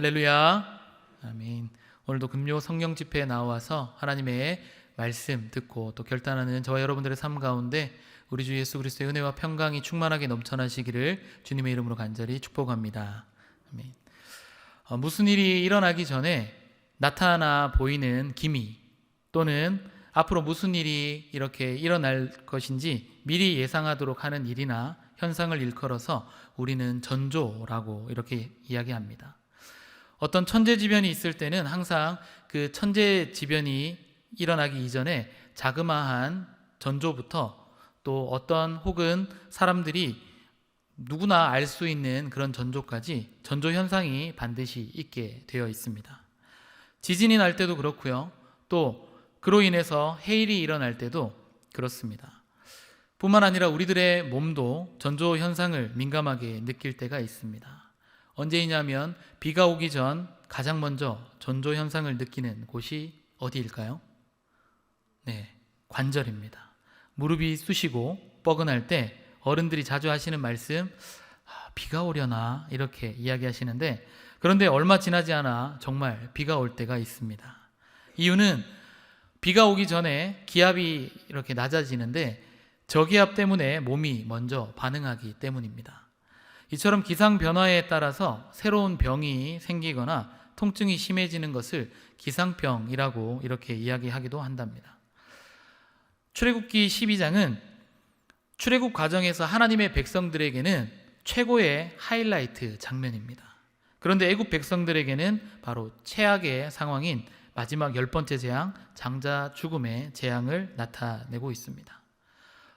할렐루야. 아멘. 오늘도 금요 성령 집회에 나와서 하나님의 말씀 듣고 또 결단하는 저와 여러분들의 삶 가운데 우리 주 예수 그리스도의 은혜와 평강이 충만하게 넘쳐나시기를 주님의 이름으로 간절히 축복합니다. 아멘. 어, 무슨 일이 일어나기 전에 나타나 보이는 기미 또는 앞으로 무슨 일이 이렇게 일어날 것인지 미리 예상하도록 하는 일이나 현상을 일컬어서 우리는 전조라고 이렇게 이야기합니다. 어떤 천재지변이 있을 때는 항상 그 천재지변이 일어나기 이전에 자그마한 전조부터 또 어떤 혹은 사람들이 누구나 알 수 있는 그런 전조까지 전조 현상이 반드시 있게 되어 있습니다. 지진이 날 때도 그렇고요. 또 그로 인해서 해일이 일어날 때도 그렇습니다. 뿐만 아니라 우리들의 몸도 전조 현상을 민감하게 느낄 때가 있습니다. 언제이냐면 비가 오기 전 가장 먼저 전조 현상을 느끼는 곳이 어디일까요? 네, 관절입니다. 무릎이 쑤시고 뻐근할 때 어른들이 자주 하시는 말씀, 아, 비가 오려나 이렇게 이야기하시는데 그런데 얼마 지나지 않아 정말 비가 올 때가 있습니다. 이유는 비가 오기 전에 기압이 이렇게 낮아지는데 저기압 때문에 몸이 먼저 반응하기 때문입니다. 이처럼 기상 변화에 따라서 새로운 병이 생기거나 통증이 심해지는 것을 기상병이라고 이렇게 이야기하기도 한답니다. 출애굽기 12장은 출애굽 과정에서 하나님의 백성들에게는 최고의 하이라이트 장면입니다. 그런데 애굽 백성들에게는 바로 최악의 상황인 마지막 열 번째 재앙, 장자 죽음의 재앙을 나타내고 있습니다.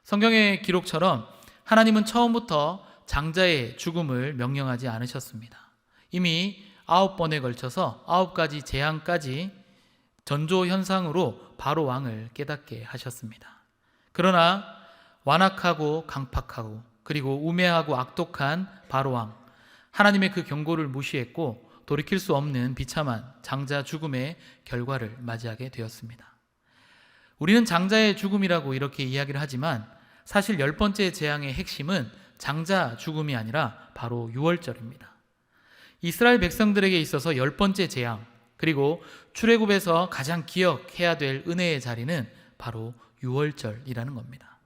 성경의 기록처럼 하나님은 처음부터 장자의 죽음을 명령하지 않으셨습니다. 이미 아홉 번에 걸쳐서 아홉 가지 재앙까지 전조 현상으로 바로 왕을 깨닫게 하셨습니다. 그러나 완악하고 강팍하고 그리고 우매하고 악독한 바로 왕 하나님의 그 경고를 무시했고 돌이킬 수 없는 비참한 장자 죽음의 결과를 맞이하게 되었습니다. 우리는 장자의 죽음이라고 이렇게 이야기를 하지만 사실 열 번째 재앙의 핵심은 장자 죽음이 아니라 바로 유월절입니다. 이스라엘 백성들에게 있어서 열 번째 재앙 그리고 출애굽에서 가장 기억해야 될 은혜의 자리는 바로 유월절이라는 겁니다.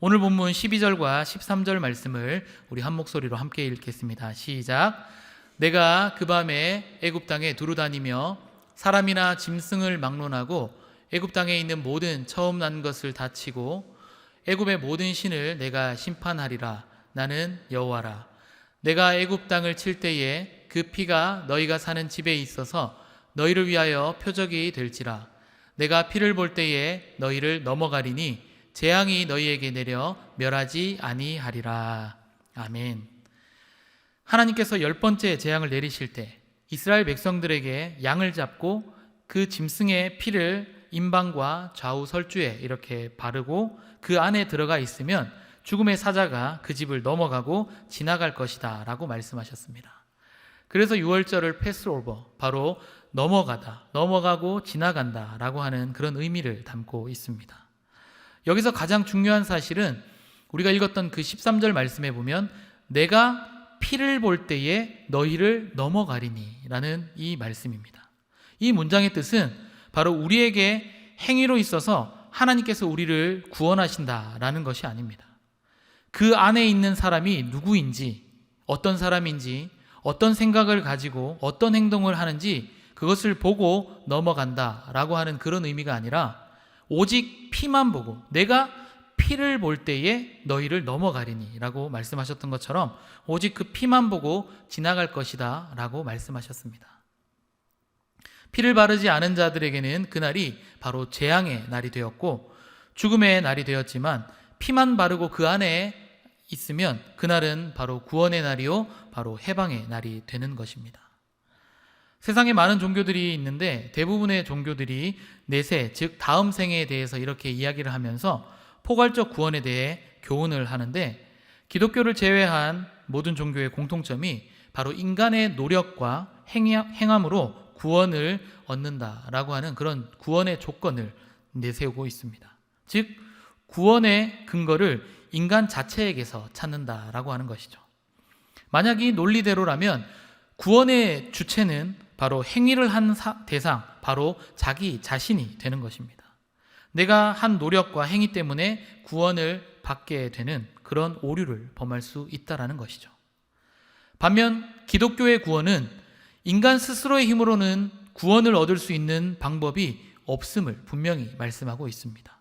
오늘 본문 12절과 13절 말씀을 우리 한 목소리로 함께 읽겠습니다. 시작. 내가 그 밤에 애굽 땅에 두루 다니며 사람이나 짐승을 막론하고 애굽 땅에 있는 모든 처음 난 것을 다치고 애굽의 모든 신을 내가 심판하리라 나는 여호와라. 내가 애굽 땅을 칠 때에 그 피가 너희가 사는 집에 있어서 너희를 위하여 표적이 될지라. 내가 피를 볼 때에 너희를 넘어가리니 재앙이 너희에게 내려 멸하지 아니하리라. 아멘. 하나님께서 열 번째 재앙을 내리실 때 이스라엘 백성들에게 양을 잡고 그 짐승의 피를 임방과 좌우 설주에 이렇게 바르고 그 안에 들어가 있으면 죽음의 사자가 그 집을 넘어가고 지나갈 것이다 라고 말씀하셨습니다. 그래서 6월절을 패스 오버, 바로 넘어가다, 넘어가고 지나간다 라고 하는 그런 의미를 담고 있습니다. 여기서 가장 중요한 사실은 우리가 읽었던 그 13절 말씀에 보면 내가 피를 볼 때에 너희를 넘어가리니 라는 이 말씀입니다. 이 문장의 뜻은 바로 우리에게 행위로 있어서 하나님께서 우리를 구원하신다 라는 것이 아닙니다. 그 안에 있는 사람이 누구인지, 어떤 사람인지, 어떤 생각을 가지고 어떤 행동을 하는지 그것을 보고 넘어간다 라고 하는 그런 의미가 아니라 오직 피만 보고 내가 피를 볼 때에 너희를 넘어가리니 라고 말씀하셨던 것처럼 오직 그 피만 보고 지나갈 것이다 라고 말씀하셨습니다. 피를 바르지 않은 자들에게는 그날이 바로 재앙의 날이 되었고 죽음의 날이 되었지만 피만 바르고 그 안에 있으면 그날은 바로 구원의 날이요 바로 해방의 날이 되는 것입니다. 세상에 많은 종교들이 있는데 대부분의 종교들이 내세 즉 다음 생에 대해서 이렇게 이야기를 하면서 포괄적 구원에 대해 교훈을 하는데 기독교를 제외한 모든 종교의 공통점이 바로 인간의 노력과 행함으로 구원을 얻는다라고 하는 그런 구원의 조건을 내세우고 있습니다. 즉 구원의 근거를 인간 자체에게서 찾는다라고 하는 것이죠. 만약 이 논리대로라면 구원의 주체는 바로 행위를 한 사- 대상, 바로 자기 자신이 되는 것입니다. 내가 한 노력과 행위 때문에 구원을 받게 되는 그런 오류를 범할 수 있다라는 것이죠. 반면 기독교의 구원은 인간 스스로의 힘으로는 구원을 얻을 수 있는 방법이 없음을 분명히 말씀하고 있습니다.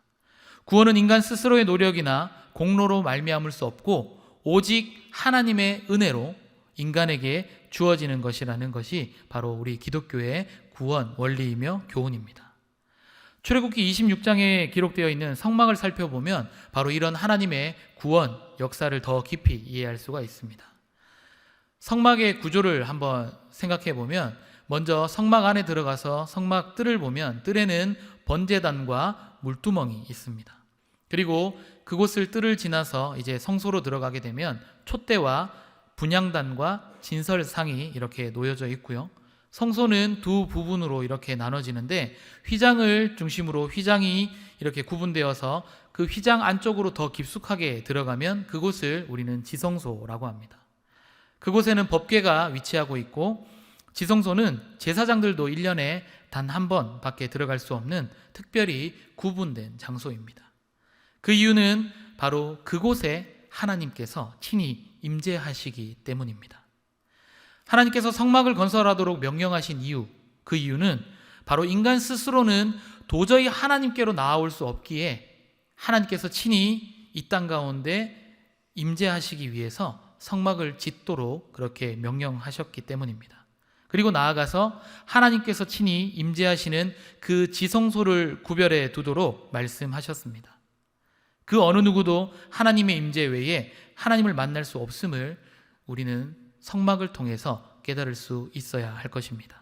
구원은 인간 스스로의 노력이나 공로로 말미암을 수 없고 오직 하나님의 은혜로 인간에게 주어지는 것이라는 것이 바로 우리 기독교의 구원 원리이며 교훈입니다. 출애굽기 26장에 기록되어 있는 성막을 살펴보면 바로 이런 하나님의 구원 역사를 더 깊이 이해할 수가 있습니다. 성막의 구조를 한번 생각해 보면 먼저 성막 안에 들어가서 성막 뜰을 보면 뜰에는 번제단과 물두멍이 있습니다. 그리고 그곳을 뜰을 지나서 이제 성소로 들어가게 되면 촛대와 분향단과 진설상이 이렇게 놓여져 있고요. 성소는 두 부분으로 이렇게 나눠지는데 휘장을 중심으로 휘장이 이렇게 구분되어서 그 휘장 안쪽으로 더 깊숙하게 들어가면 그곳을 우리는 지성소라고 합니다. 그곳에는 법궤가 위치하고 있고 지성소는 제사장들도 1년에 단 한 번밖에 들어갈 수 없는 특별히 구분된 장소입니다. 그 이유는 바로 그곳에 하나님께서 친히 임재하시기 때문입니다. 하나님께서 성막을 건설하도록 명령하신 이유, 그 이유는 바로 인간 스스로는 도저히 하나님께로 나아올 수 없기에 하나님께서 친히 이 땅 가운데 임재하시기 위해서 성막을 짓도록 그렇게 명령하셨기 때문입니다. 그리고 나아가서 하나님께서 친히 임재하시는 그 지성소를 구별해 두도록 말씀하셨습니다. 그 어느 누구도 하나님의 임재 외에 하나님을 만날 수 없음을 우리는 성막을 통해서 깨달을 수 있어야 할 것입니다.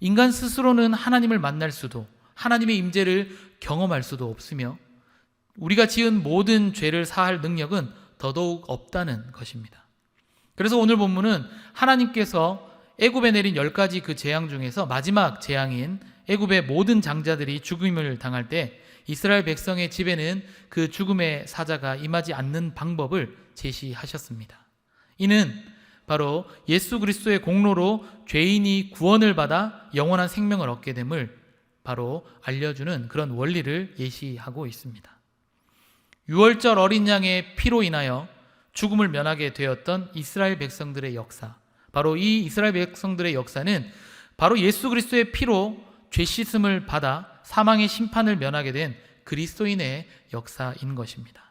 인간 스스로는 하나님을 만날 수도 하나님의 임재를 경험할 수도 없으며 우리가 지은 모든 죄를 사할 능력은 더더욱 없다는 것입니다. 그래서 오늘 본문은 하나님께서 애굽에 내린 열 가지 그 재앙 중에서 마지막 재앙인 애굽의 모든 장자들이 죽음을 당할 때 이스라엘 백성의 집에는 그 죽음의 사자가 임하지 않는 방법을 제시하셨습니다. 이는 바로 예수 그리스도의 공로로 죄인이 구원을 받아 영원한 생명을 얻게 됨을 바로 알려주는 그런 원리를 예시하고 있습니다. 유월절 어린 양의 피로 인하여 죽음을 면하게 되었던 이스라엘 백성들의 역사. 바로 이 이스라엘 백성들의 역사는 바로 예수 그리스도의 피로 죄 씻음을 받아 사망의 심판을 면하게 된 그리스도인의 역사인 것입니다.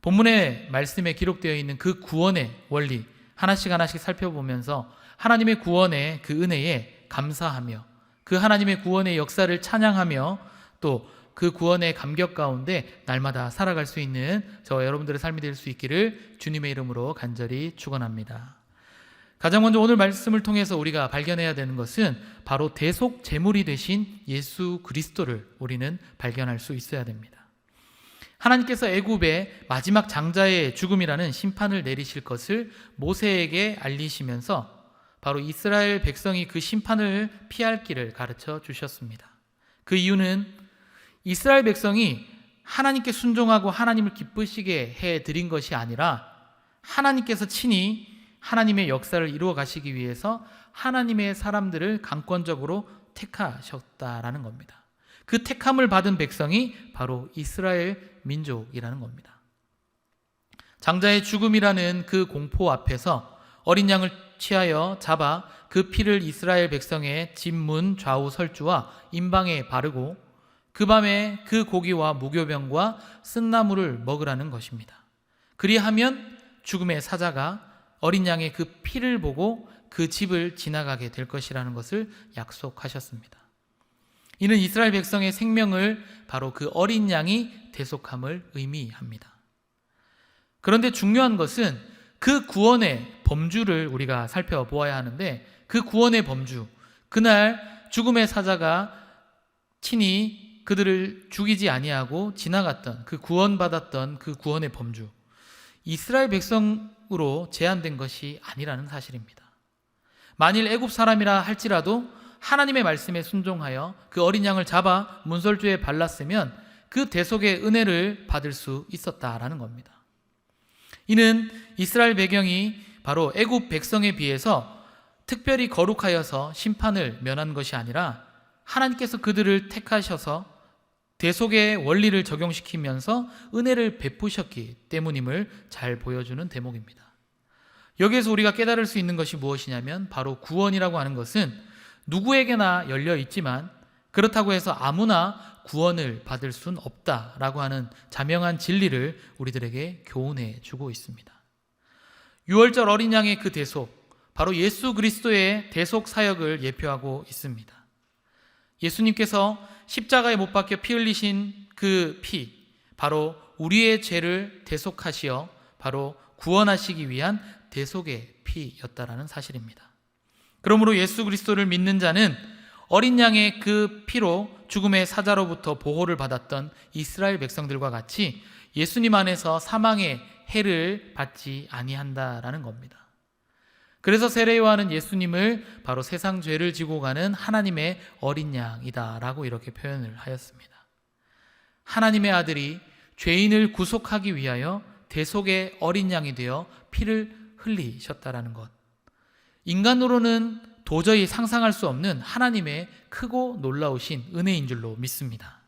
본문의 말씀에 기록되어 있는 그 구원의 원리 하나씩 하나씩 살펴보면서 하나님의 구원의 그 은혜에 감사하며 그 하나님의 구원의 역사를 찬양하며 또 그 구원의 감격 가운데 날마다 살아갈 수 있는 저와 여러분들의 삶이 될 수 있기를 주님의 이름으로 간절히 축원합니다. 가장 먼저 오늘 말씀을 통해서 우리가 발견해야 되는 것은 바로 대속 제물이 되신 예수 그리스도를 우리는 발견할 수 있어야 됩니다. 하나님께서 애굽의 마지막 장자의 죽음이라는 심판을 내리실 것을 모세에게 알리시면서 바로 이스라엘 백성이 그 심판을 피할 길을 가르쳐 주셨습니다. 그 이유는 이스라엘 백성이 하나님께 순종하고 하나님을 기쁘시게 해 드린 것이 아니라 하나님께서 친히 하나님의 역사를 이루어 가시기 위해서 하나님의 사람들을 강권적으로 택하셨다라는 겁니다. 그 택함을 받은 백성이 바로 이스라엘 민족이라는 겁니다. 장자의 죽음이라는 그 공포 앞에서 어린 양을 취하여 잡아 그 피를 이스라엘 백성의 집문 좌우 설주와 임방에 바르고 그 밤에 그 고기와 무교병과 쓴나물을 먹으라는 것입니다. 그리하면 죽음의 사자가 어린 양의 그 피를 보고 그 집을 지나가게 될 것이라는 것을 약속하셨습니다. 이는 이스라엘 백성의 생명을 바로 그 어린 양이 대속함을 의미합니다. 그런데 중요한 것은 그 구원의 범주를 우리가 살펴보아야 하는데 그 구원의 범주, 그날 죽음의 사자가 친히 그들을 죽이지 아니하고 지나갔던 그 구원받았던 그 구원의 범주 이스라엘 백성 으로 제한된 것이 아니라는 사실입니다. 만일 애굽 사람이라 할지라도 하나님의 말씀에 순종하여 그 어린 양을 잡아 문설주에 발랐으면 그 대속의 은혜를 받을 수 있었다라는 겁니다. 이는 이스라엘 배경이 바로 애굽 백성에 비해서 특별히 거룩하여서 심판을 면한 것이 아니라 하나님께서 그들을 택하셔서 대속의 원리를 적용시키면서 은혜를 베푸셨기 때문임을 잘 보여주는 대목입니다. 여기에서 우리가 깨달을 수 있는 것이 무엇이냐면 바로 구원이라고 하는 것은 누구에게나 열려 있지만 그렇다고 해서 아무나 구원을 받을 순 없다라고 하는 자명한 진리를 우리들에게 교훈해 주고 있습니다. 6월절 어린 양의 그 대속, 바로 예수 그리스도의 대속 사역을 예표하고 있습니다. 예수님께서 십자가에 못 박혀 피 흘리신 그 피, 바로 우리의 죄를 대속하시어 바로 구원하시기 위한 대속의 피였다라는 사실입니다. 그러므로 예수 그리스도를 믿는 자는 어린 양의 그 피로 죽음의 사자로부터 보호를 받았던 이스라엘 백성들과 같이 예수님 안에서 사망의 해를 받지 아니한다라는 겁니다. 그래서 세례요한은 예수님을 바로 세상 죄를 지고 가는 하나님의 어린 양이다라고 이렇게 표현을 하였습니다. 하나님의 아들이 죄인을 구속하기 위하여 대속의 어린 양이 되어 피를 흘리셨다라는 것. 인간으로는 도저히 상상할 수 없는 하나님의 크고 놀라우신 은혜인 줄로 믿습니다.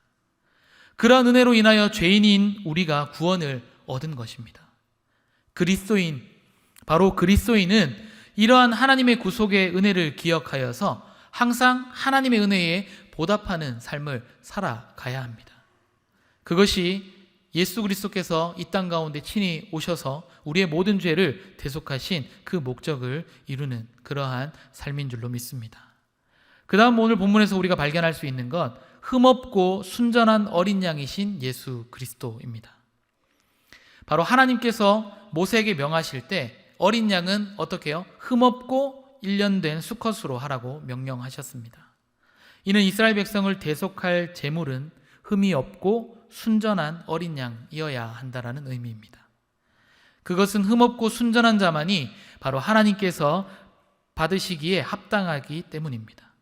그러한 은혜로 인하여 죄인인 우리가 구원을 얻은 것입니다. 그리스도인, 바로 그리스도인은 이러한 하나님의 구속의 은혜를 기억하여서 항상 하나님의 은혜에 보답하는 삶을 살아가야 합니다. 그것이 예수 그리스도께서 이 땅 가운데 친히 오셔서 우리의 모든 죄를 대속하신 그 목적을 이루는 그러한 삶인 줄로 믿습니다. 그 다음 오늘 본문에서 우리가 발견할 수 있는 것, 흠없고 순전한 어린 양이신 예수 그리스도입니다. 바로 하나님께서 모세에게 명하실 때 어린 양은 어떻게 해요? 흠없고 일련된 수컷으로 하라고 명령하셨습니다. 이는 이스라엘 백성을 대속할 제물은 흠이 없고 순전한 어린 양이어야 한다라는 의미입니다. 그것은 흠없고 순전한 자만이 바로 하나님께서 받으시기에 합당하기 때문입니다.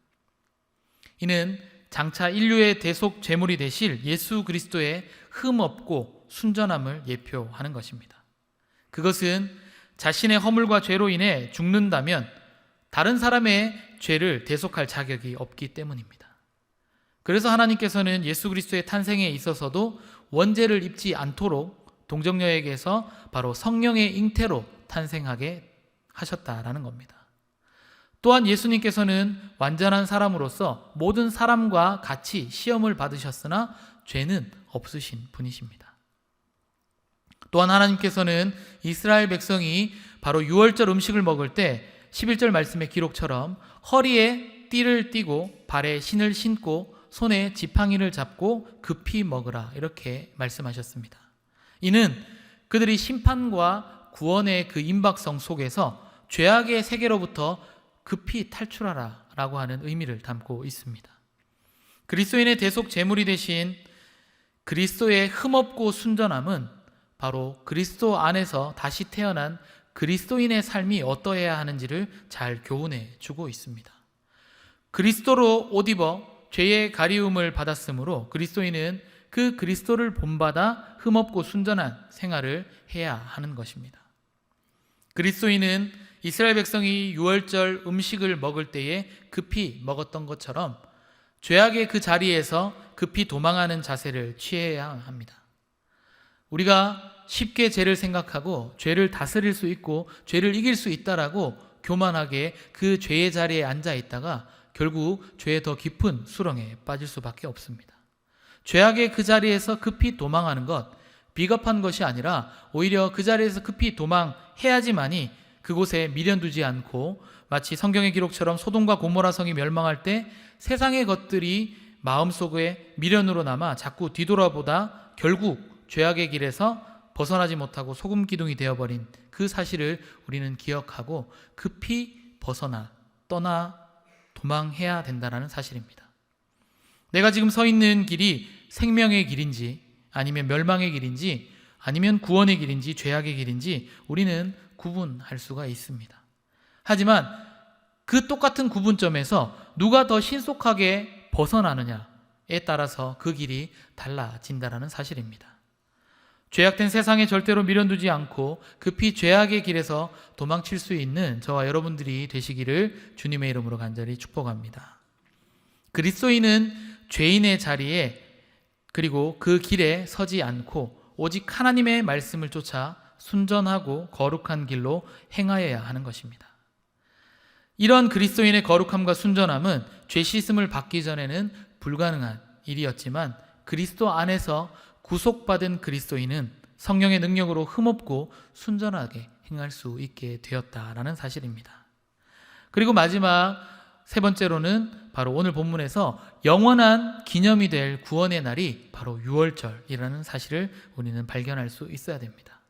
이는 장차 인류의 대속 제물이 되실 예수 그리스도의 흠없고 순전함을 예표하는 것입니다. 그것은 자신의 허물과 죄로 인해 죽는다면 다른 사람의 죄를 대속할 자격이 없기 때문입니다. 그래서 하나님께서는 예수 그리스도의 탄생에 있어서도 원죄를 입지 않도록 동정녀에게서 바로 성령의 잉태로 탄생하게 하셨다라는 겁니다. 또한 예수님께서는 완전한 사람으로서 모든 사람과 같이 시험을 받으셨으나 죄는 없으신 분이십니다. 또한 하나님께서는 이스라엘 백성이 바로 6월절 음식을 먹을 때 11절 말씀의 기록처럼 허리에 띠를 띠고 발에 신을 신고 손에 지팡이를 잡고 급히 먹으라 이렇게 말씀하셨습니다. 이는 그들이 심판과 구원의 그 임박성 속에서 죄악의 세계로부터 급히 탈출하라 라고 하는 의미를 담고 있습니다. 그리스도인의 대속 제물이 되신 그리스도의 흠없고 순전함은 바로 그리스도 안에서 다시 태어난 그리스도인의 삶이 어떠해야 하는지를 잘 교훈해 주고 있습니다. 그리스도로 옷 입어 죄의 가리움을 받았으므로 그리스도인은 그 그리스도를 본받아 흠없고 순전한 생활을 해야 하는 것입니다. 그리스도인은 이스라엘 백성이 유월절 음식을 먹을 때에 급히 먹었던 것처럼 죄악의 그 자리에서 급히 도망하는 자세를 취해야 합니다. 우리가 쉽게 죄를 생각하고 죄를 다스릴 수 있고 죄를 이길 수 있다라고 교만하게 그 죄의 자리에 앉아 있다가 결국 죄의 더 깊은 수렁에 빠질 수밖에 없습니다. 죄악의 그 자리에서 급히 도망하는 것 비겁한 것이 아니라 오히려 그 자리에서 급히 도망해야지만이 그곳에 미련 두지 않고 마치 성경의 기록처럼 소돔과 고모라 성이 멸망할 때 세상의 것들이 마음속에 미련으로 남아 자꾸 뒤돌아보다 결국 죄악의 길에서 벗어나지 못하고 소금 기둥이 되어버린 그 사실을 우리는 기억하고 급히 벗어나 떠나 도망해야 된다는 사실입니다. 내가 지금 서 있는 길이 생명의 길인지 아니면 멸망의 길인지 아니면 구원의 길인지 죄악의 길인지 우리는 구분할 수가 있습니다. 하지만 그 똑같은 구분점에서 누가 더 신속하게 벗어나느냐에 따라서 그 길이 달라진다라는 사실입니다. 죄악된 세상에 절대로 미련두지 않고 급히 죄악의 길에서 도망칠 수 있는 저와 여러분들이 되시기를 주님의 이름으로 간절히 축복합니다. 그리스도인은 죄인의 자리에 그리고 그 길에 서지 않고 오직 하나님의 말씀을 쫓아 순전하고 거룩한 길로 행하여야 하는 것입니다. 이런 그리스도인의 거룩함과 순전함은 죄 씻음을 받기 전에는 불가능한 일이었지만 그리스도 안에서 구속받은 그리스도인은 성령의 능력으로 흠없고 순전하게 행할 수 있게 되었다라는 사실입니다. 그리고 마지막 세 번째로는 바로 오늘 본문에서 영원한 기념이 될 구원의 날이 바로 유월절이라는 사실을 우리는 발견할 수 있어야 됩니다.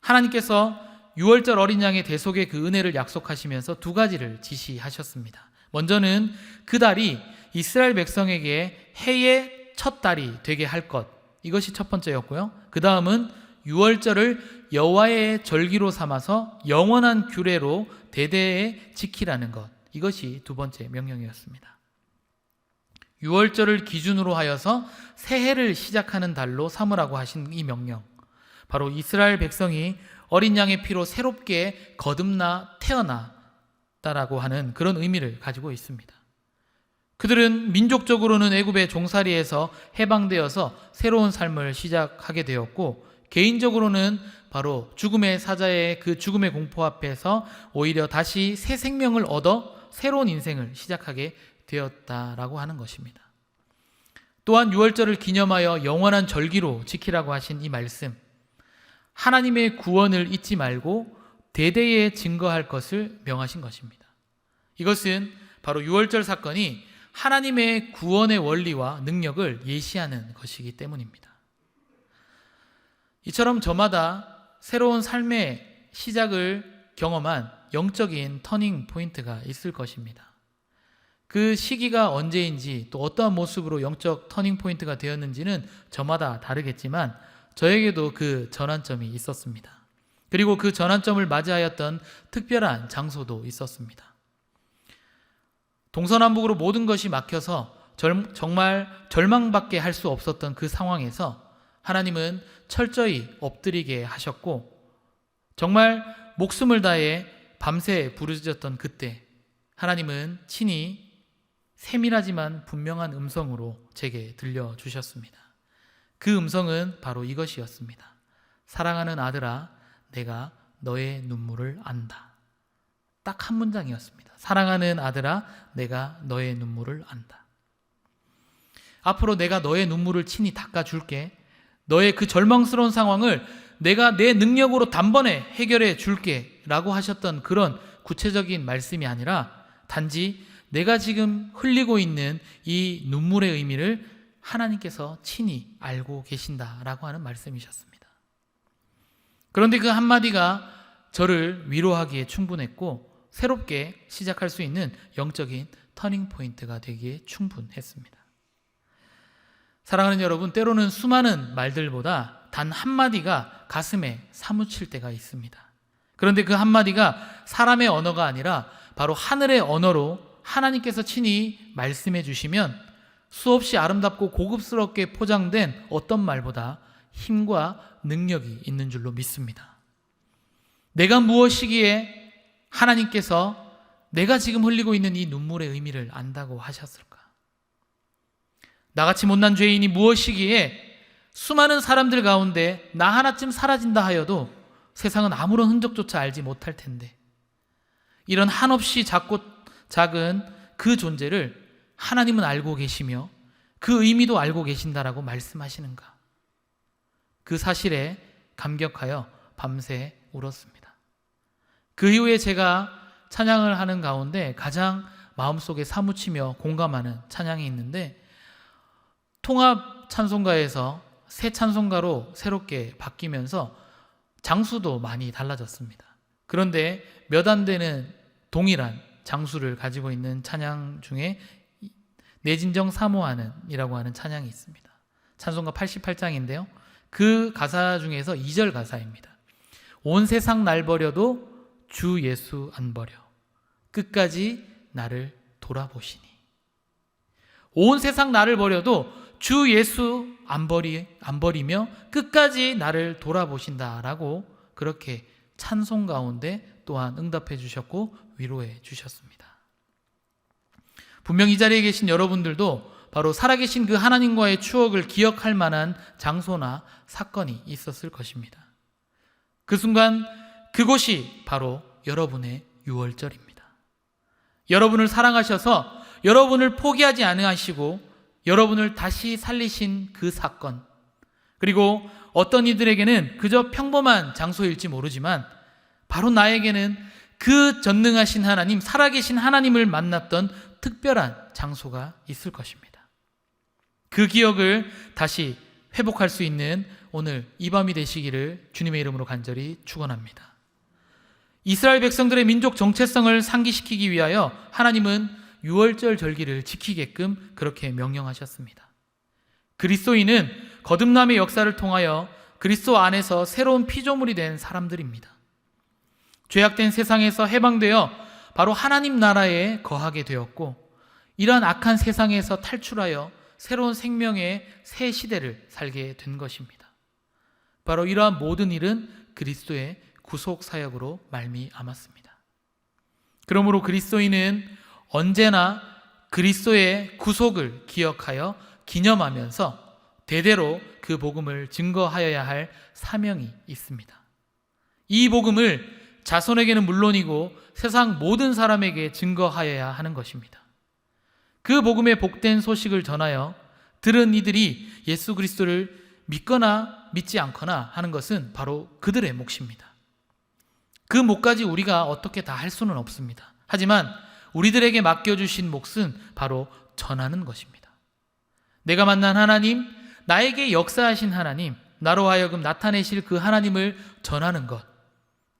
하나님께서 유월절 어린 양의 대속의 그 은혜를 약속하시면서 두 가지를 지시하셨습니다. 먼저는 그 달이 이스라엘 백성에게 해의 첫 달이 되게 할 것. 이것이 첫 번째였고요. 그 다음은 유월절을 여호와의 절기로 삼아서 영원한 규례로 대대에 지키라는 것. 이것이 두 번째 명령이었습니다. 유월절을 기준으로 하여서 새해를 시작하는 달로 삼으라고 하신 이 명령. 바로 이스라엘 백성이 어린 양의 피로 새롭게 거듭나 태어났다라고 하는 그런 의미를 가지고 있습니다. 그들은 민족적으로는 애굽의 종살이에서 해방되어서 새로운 삶을 시작하게 되었고 개인적으로는 바로 죽음의 사자의 그 죽음의 공포 앞에서 오히려 다시 새 생명을 얻어 새로운 인생을 시작하게 되었다라고 하는 것입니다. 또한 유월절을 기념하여 영원한 절기로 지키라고 하신 이 말씀. 하나님의 구원을 잊지 말고 대대에 증거할 것을 명하신 것입니다. 이것은 바로 유월절 사건이 하나님의 구원의 원리와 능력을 예시하는 것이기 때문입니다. 이처럼 저마다 새로운 삶의 시작을 경험한 영적인 터닝 포인트가 있을 것입니다. 그 시기가 언제인지 또 어떠한 모습으로 영적 터닝 포인트가 되었는지는 저마다 다르겠지만 저에게도 그 전환점이 있었습니다. 그리고 그 전환점을 맞이하였던 특별한 장소도 있었습니다. 동서남북으로 모든 것이 막혀서 절, 정말 절망밖에 할 수 없었던 그 상황에서 하나님은 철저히 엎드리게 하셨고 정말 목숨을 다해 밤새 부르짖었던 그때 하나님은 친히 세밀하지만 분명한 음성으로 제게 들려주셨습니다. 그 음성은 바로 이것이었습니다. 사랑하는 아들아, 내가 너의 눈물을 안다. 딱 한 문장이었습니다. 사랑하는 아들아, 내가 너의 눈물을 안다. 앞으로 내가 너의 눈물을 친히 닦아줄게. 너의 그 절망스러운 상황을 내가 내 능력으로 단번에 해결해 줄게. 라고 하셨던 그런 구체적인 말씀이 아니라 단지 내가 지금 흘리고 있는 이 눈물의 의미를 하나님께서 친히 알고 계신다라고 하는 말씀이셨습니다. 그런데 그 한마디가 저를 위로하기에 충분했고 새롭게 시작할 수 있는 영적인 터닝 포인트가 되기에 충분했습니다. 사랑하는 여러분, 때로는 수많은 말들보다 단 한마디가 가슴에 사무칠 때가 있습니다. 그런데 그 한마디가 사람의 언어가 아니라 바로 하늘의 언어로 하나님께서 친히 말씀해 주시면 수없이 아름답고 고급스럽게 포장된 어떤 말보다 힘과 능력이 있는 줄로 믿습니다. 내가 무엇이기에 하나님께서 내가 지금 흘리고 있는 이 눈물의 의미를 안다고 하셨을까? 나같이 못난 죄인이 무엇이기에 수많은 사람들 가운데 나 하나쯤 사라진다 하여도 세상은 아무런 흔적조차 알지 못할 텐데 이런 한없이 작고 작은 그 존재를 하나님은 알고 계시며 그 의미도 알고 계신다라고 말씀하시는가? 그 사실에 감격하여 밤새 울었습니다. 그 이후에 제가 찬양을 하는 가운데 가장 마음속에 사무치며 공감하는 찬양이 있는데 통합 찬송가에서 새 찬송가로 새롭게 바뀌면서 장수도 많이 달라졌습니다. 그런데 몇 안 되는 동일한 장수를 가지고 있는 찬양 중에 내 진정 사모하는이라고 하는 찬양이 있습니다. 찬송가 88장인데요. 그 가사 중에서 2절 가사입니다. 온 세상 날 버려도 주 예수 안 버려. 끝까지 나를 돌아보시니. 온 세상 나를 버려도 주 예수 안 버리 안 버리며 끝까지 나를 돌아보신다라고 그렇게 찬송 가운데 또한 응답해 주셨고 위로해 주셨습니다. 분명 이 자리에 계신 여러분들도 바로 살아계신 그 하나님과의 추억을 기억할 만한 장소나 사건이 있었을 것입니다. 그 순간 그곳이 바로 여러분의 유월절입니다. 여러분을 사랑하셔서 여러분을 포기하지 않으시고 여러분을 다시 살리신 그 사건 그리고 어떤 이들에게는 그저 평범한 장소일지 모르지만 바로 나에게는 그 전능하신 하나님, 살아계신 하나님을 만났던 특별한 장소가 있을 것입니다. 그 기억을 다시 회복할 수 있는 오늘 이 밤이 되시기를 주님의 이름으로 간절히 축원합니다. 이스라엘 백성들의 민족 정체성을 상기시키기 위하여 하나님은 유월절 절기를 지키게끔 그렇게 명령하셨습니다. 그리스도인은 거듭남의 역사를 통하여 그리스도 안에서 새로운 피조물이 된 사람들입니다. 죄악된 세상에서 해방되어 바로 하나님 나라에 거하게 되었고 이러한 악한 세상에서 탈출하여 새로운 생명의 새 시대를 살게 된 것입니다. 바로 이러한 모든 일은 그리스도의 구속 사역으로 말미암았습니다. 그러므로 그리스도인은 언제나 그리스도의 구속을 기억하여 기념하면서 대대로 그 복음을 증거하여야 할 사명이 있습니다. 이 복음을 자손에게는 물론이고 세상 모든 사람에게 증거하여야 하는 것입니다. 그 복음의 복된 소식을 전하여 들은 이들이 예수 그리스도를 믿거나 믿지 않거나 하는 것은 바로 그들의 몫입니다. 그 몫까지 우리가 어떻게 다 할 수는 없습니다. 하지만 우리들에게 맡겨주신 몫은 바로 전하는 것입니다. 내가 만난 하나님, 나에게 역사하신 하나님, 나로 하여금 나타내실 그 하나님을 전하는 것,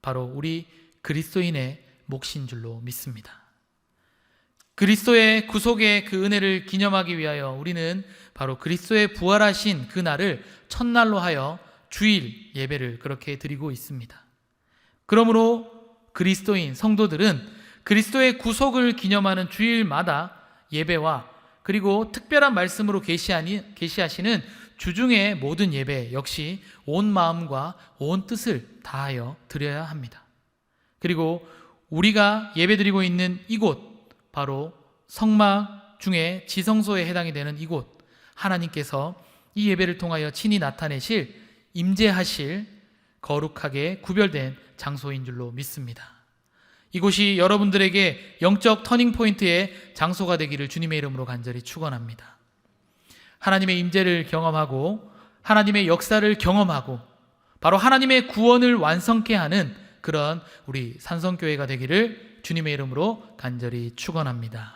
바로 우리 그리스도인의 몫인 줄로 믿습니다. 그리스도의 구속의 그 은혜를 기념하기 위하여 우리는 바로 그리스도의 부활하신 그 날을 첫날로 하여 주일 예배를 그렇게 드리고 있습니다. 그러므로 그리스도인 성도들은 그리스도의 구속을 기념하는 주일마다 예배와 그리고 특별한 말씀으로 계시하시는 주중의 모든 예배 역시 온 마음과 온 뜻을 다하여 드려야 합니다. 그리고 우리가 예배드리고 있는 이곳 바로 성막 중에 지성소에 해당이 되는 이곳 하나님께서 이 예배를 통하여 친히 나타내실 임재하실 거룩하게 구별된 장소인 줄로 믿습니다. 이곳이 여러분들에게 영적 터닝 포인트의 장소가 되기를 주님의 이름으로 간절히 축원합니다. 하나님의 임재를 경험하고 하나님의 역사를 경험하고 바로 하나님의 구원을 완성케 하는 그런 우리 산성교회가 되기를 주님의 이름으로 간절히 축원합니다.